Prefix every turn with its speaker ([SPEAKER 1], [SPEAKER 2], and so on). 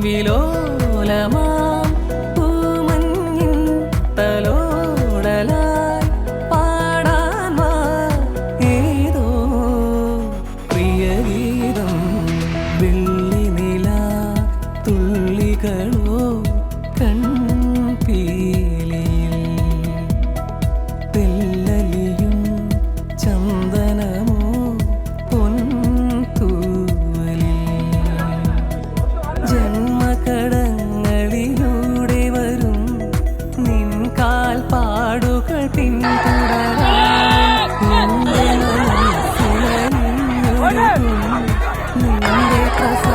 [SPEAKER 1] വിലോലമാം 可思。